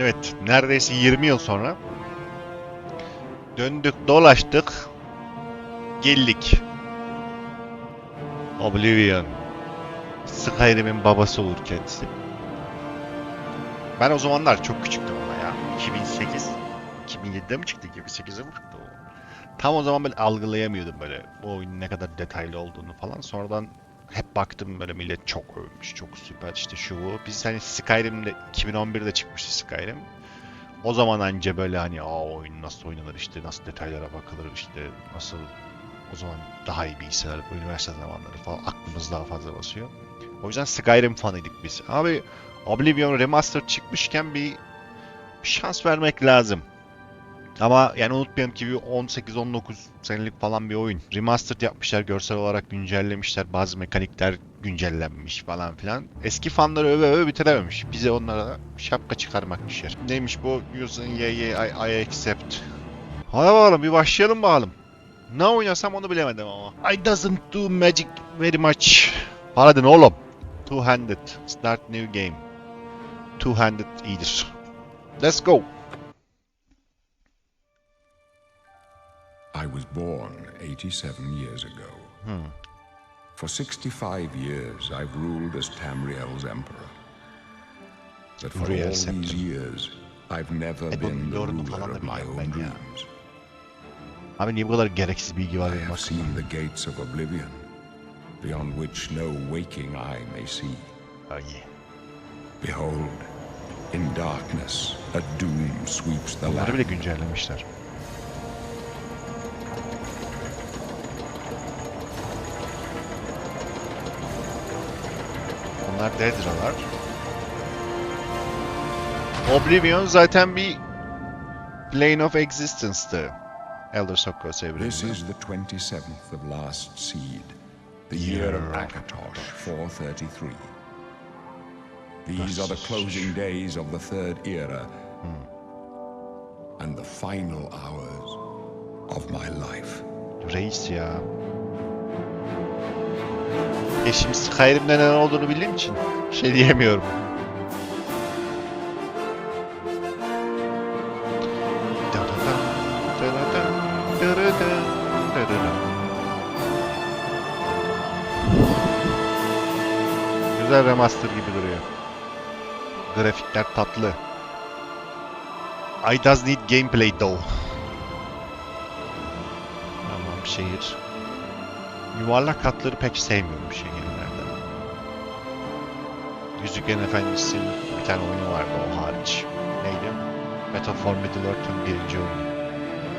Evet, neredeyse 20 yıl sonra döndük, dolaştık, geldik. Oblivion. Skyrim'in babası olur kendisi. Ben o zamanlar çok küçüktüm ama ya. 2008, 2007'de mi çıktı? 2008'de mi çıktı o? Tam o zaman böyle algılayamıyordum böyle bu oyunun ne kadar detaylı olduğunu falan. Sonradan hep baktım böyle millet çok övmüş, çok süper işte şu bu. Biz hani Skyrim'de 2011'de çıkmıştı Skyrim. O zaman anca böyle hani aa oyun nasıl oynanır işte nasıl detaylara bakılır işte nasıl o zaman daha iyi bilgisayar üniversite zamanları falan aklımız daha fazla basıyor. O yüzden Skyrim fanıydık biz. Abi Oblivion Remastered çıkmışken bir, bir şans vermek lazım. Ama yani unutmayalım ki bir 18-19 senelik falan bir oyun. Remastered yapmışlar, görsel olarak güncellemişler, bazı mekanikler güncellenmiş falan filan. Eski fanları öve öve bitirememiş. Bize onlara şapka çıkarmak düşer. Neymiş bu? Using yeah, I, accept. Hadi bakalım bir başlayalım bakalım. Ne oynasam onu bilemedim ama. I doesn't do magic very much. Hadi oğlum. Two-handed. Start new game. Two-handed iyidir. Let's go. I was born 87 years ago. Hmm. For 65 years, I've ruled as Tamriel's emperor. But for all these years, I've never E, been the ruler of my own dreams. Abi niye bu kadar gereksiz bilgi var I have seen the gates of oblivion, beyond which no waking eye may see. Ay. Behold, in darkness, a doom sweeps the Bunları land. bile güncellemişler. Bunlar. Oblivion zaten bir Plane of Existence'tı. Elder Scrolls This is the 27th of last seed, the Year of Akatosh, 433. These are the closing days of the third era hmm. and the final hours of my life. Reis ya. E şimdi Skyrim'de neler olduğunu bildiğim için şey diyemiyorum. Güzel remaster gibi duruyor. Grafikler tatlı. I does need gameplay though. Tamam şehir. Yuvarlak hatları pek sevmiyorum şehirlerde. Yüzüklerin Efendisi'nin bir tane oyunu vardı o hariç. Neydi? Battle for Middle Earth'ın birinci oyunu.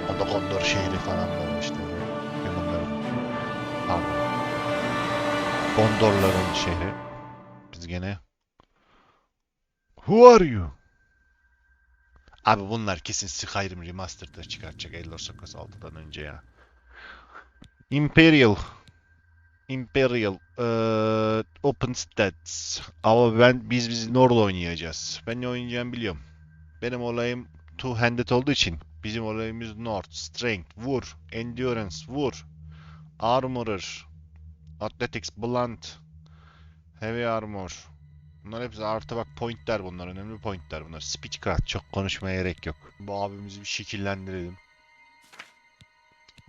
Onda Gondor şehri falan var işte. Humanların. Pardon. Gondorların şehri. Biz gene Who are you? Abi bunlar kesin Skyrim Remastered'da çıkartacak Elder Scrolls 6'dan önce ya. Imperial. Imperial. Eee Open Stats. Ama ben biz biz Nord oynayacağız. Ben ne oynayacağımı biliyorum. Benim olayım two-handed olduğu için bizim olayımız Nord. Strength, vur. Endurance, vur. Armorer. Athletics, blunt. Heavy armor. Bunlar hepsi artı bak pointler bunlar. Önemli pointler bunlar. Speechcraft. Çok konuşmaya gerek yok. Bu abimizi bir şekillendirelim.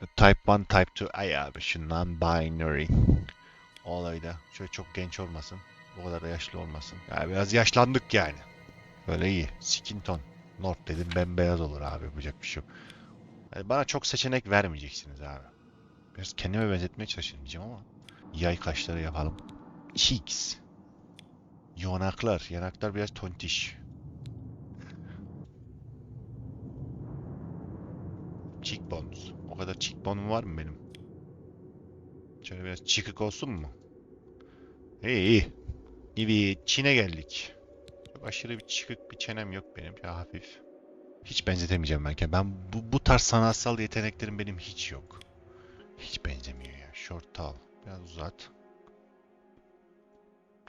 Type 1, Type 2. Ay abi şu non-binary olayda. Şöyle çok genç olmasın. Bu kadar da yaşlı olmasın. Yani biraz yaşlandık yani. Böyle iyi. Skin tone. North dedim bembeyaz olur abi. Yapacak bir şey yok. Yani bana çok seçenek vermeyeceksiniz abi. Biraz kendime benzetmeye çalışayım diyeceğim ama. Yay kaşları yapalım. Cheeks. Yanaklar. Yanaklar biraz tontiş. Cheekbones. Kadar cheekbone'um var mı benim? Şöyle biraz çıkık olsun mu? İyi iyi. Evet, Çin'e geldik. Çok aşırı bir çıkık bir çenem yok benim. Ya hafif. Hiç benzetemeyeceğim ben kendime. Ben bu, bu tarz sanatsal yeteneklerim benim hiç yok. Hiç benzemiyor ya. Short al. Biraz uzat.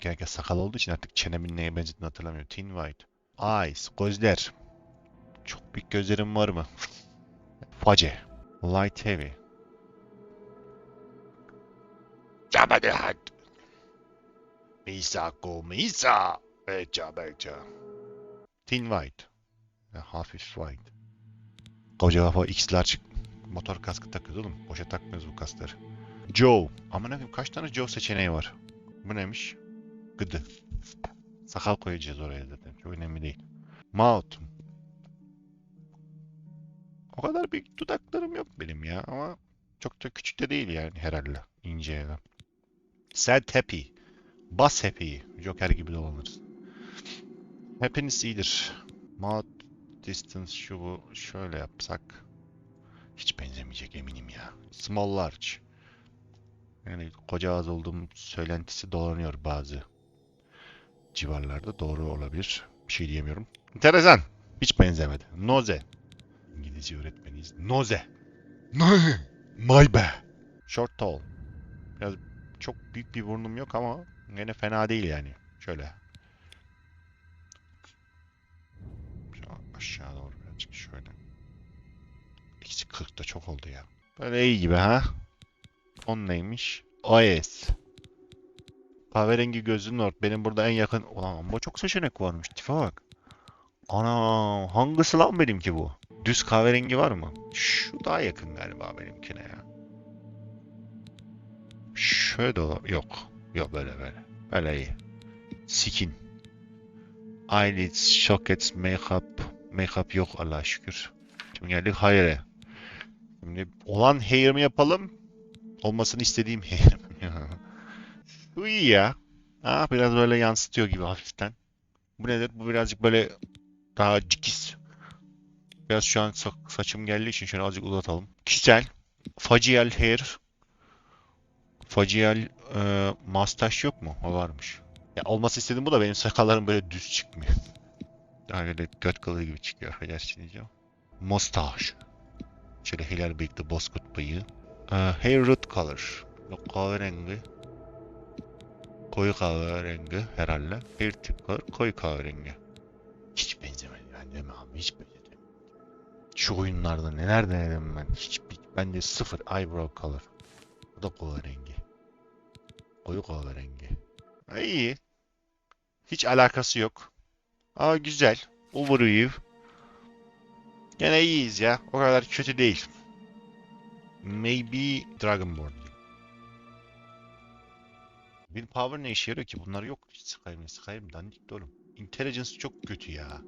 Genellikle sakal olduğu için artık çenemin neye benzediğini hatırlamıyorum. Thin white. Eyes. Gözler. Çok büyük gözlerim var mı? Face. Light heavy. Cabadahat. Misako Misa. Beca beca. Thin white. Ya, hafif wide. Koca kafa X'ler çık. Motor kaskı takıyoruz oğlum. Boşa takmıyoruz bu kaskları. Joe. Aman koyayım kaç tane Joe seçeneği var? Bu neymiş? Gıdı. Sakal koyacağız oraya zaten. Çok önemli değil. Mouth. O kadar büyük dudaklarım yok benim ya ama çok da küçük de değil yani herhalde ince ya. Sad happy. Bas happy. Joker gibi dolanırız. Happiness iyidir. Mouth distance şu bu şöyle yapsak hiç benzemeyecek eminim ya. Small large. Yani koca ağız olduğum söylentisi dolanıyor bazı civarlarda. Doğru olabilir. Bir şey diyemiyorum. Enteresan. Hiç benzemedi. Noze. İngilizce öğretmeniyiz. Noze. Noze. My be. Short tall. Biraz çok büyük bir burnum yok ama yine fena değil yani. Şöyle. Aşağı doğru birazcık şöyle. İkisi 40 da çok oldu ya. Böyle iyi gibi ha. On neymiş? OS. Kahverengi gözlünün ort. Benim burada en yakın... Ulan ama çok seçenek varmış. Tipe bak. Ana hangisi lan benimki bu? Düz kahverengi var mı? Şu daha yakın galiba benimkine ya. Şöyle de Yok. Yok böyle böyle. Böyle iyi. Skin. Eyelids, sockets, makeup. Makeup yok Allah'a şükür. Şimdi geldik hair'e. Şimdi olan hair mi yapalım? Olmasını istediğim hair mi? Bu iyi ya. Ha, biraz böyle yansıtıyor gibi hafiften. Bu nedir? Bu birazcık böyle daha cikiz. Biraz şu an sa- saçım geldiği için şöyle azıcık uzatalım. Güzel. Facial hair. Facial e, mustache yok mu? O varmış. Ya olması istediğim bu da benim sakallarım böyle düz çıkmıyor. Daha böyle göt kılı gibi çıkıyor. Affedersin diyeceğim. Mustache. Şöyle hilal bıyıklı bozkurt bıyığı. E, hair root color. Bu kahverengi. Koyu kahverengi herhalde. Hair tip color koyu kahverengi. Hiç benzemedi yani değil mi abi? Hiç benzemedi. Şu oyunlarda neler denedim ben. Hiç bende sıfır eyebrow color. Bu da kahverengi. Koyu kahverengi. Ha, iyi. Hiç alakası yok. Ama güzel. Overview. Gene iyiyiz ya. O kadar kötü değil. Maybe Dragonborn. Bir power ne işe yarıyor ki? Bunlar yok. Skyrim, Skyrim dandik de oğlum. Intelligence çok kötü ya.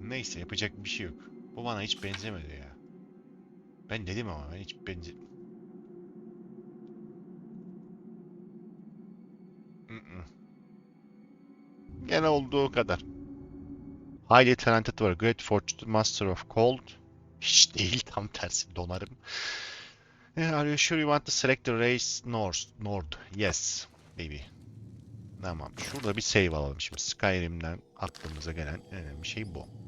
Neyse yapacak bir şey yok. Bu bana hiç benzemedi ya. Ben dedim ama ben hiç benze... Gene olduğu kadar. Highly talented var. Great Fortune, Master of Cold. Hiç değil tam tersi donarım. Eh, Are you sure you want to select the race North? Nord. Yes, baby. Tamam. Şurada bir save alalım şimdi. Skyrim'den aklımıza gelen en önemli şey bu.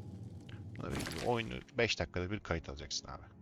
Oyunu 5 dakikada bir kayıt alacaksın abi.